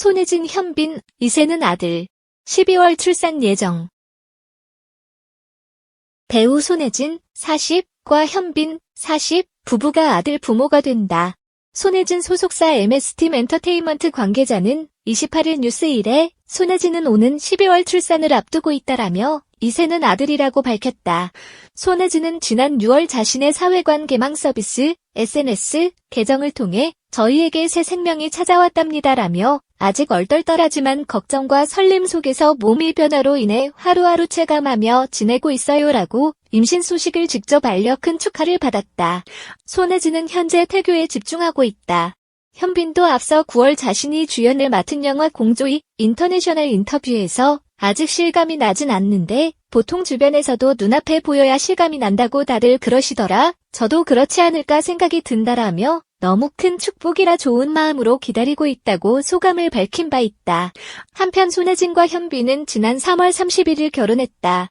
손혜진, 현빈, 이세는 아들. 12월 출산 예정. 배우 손혜진, 40 과 현빈, 40, 부부가 아들 부모가 된다. 손혜진 소속사 MS팀 엔터테인먼트 관계자는 28일 뉴스 1에 손혜진은 오는 12월 출산을 앞두고 있다라며 이세는 아들이라고 밝혔다. 손혜진은 지난 6월 자신의 사회관 개망 서비스 SNS 계정을 통해 저희에게 새 생명이 찾아왔답니다라며 아직 얼떨떨하지만 걱정과 설렘 속에서 몸이 변화로 인해 하루하루 체감하며 지내고 있어요라고 임신 소식을 직접 알려 큰 축하를 받았다. 손혜진은 현재 태교에 집중하고 있다. 현빈도 앞서 9월 자신이 주연을 맡은 영화 공조이 인터내셔널 인터뷰에서 아직 실감이 나진 않는데 보통 주변에서도 눈앞에 보여야 실감이 난다고 다들 그러시더라. 저도 그렇지 않을까 생각이 든다라며 너무 큰 축복이라 좋은 마음으로 기다리고 있다고 소감을 밝힌 바 있다. 한편 손혜진과 현빈은 지난 3월 31일 결혼했다.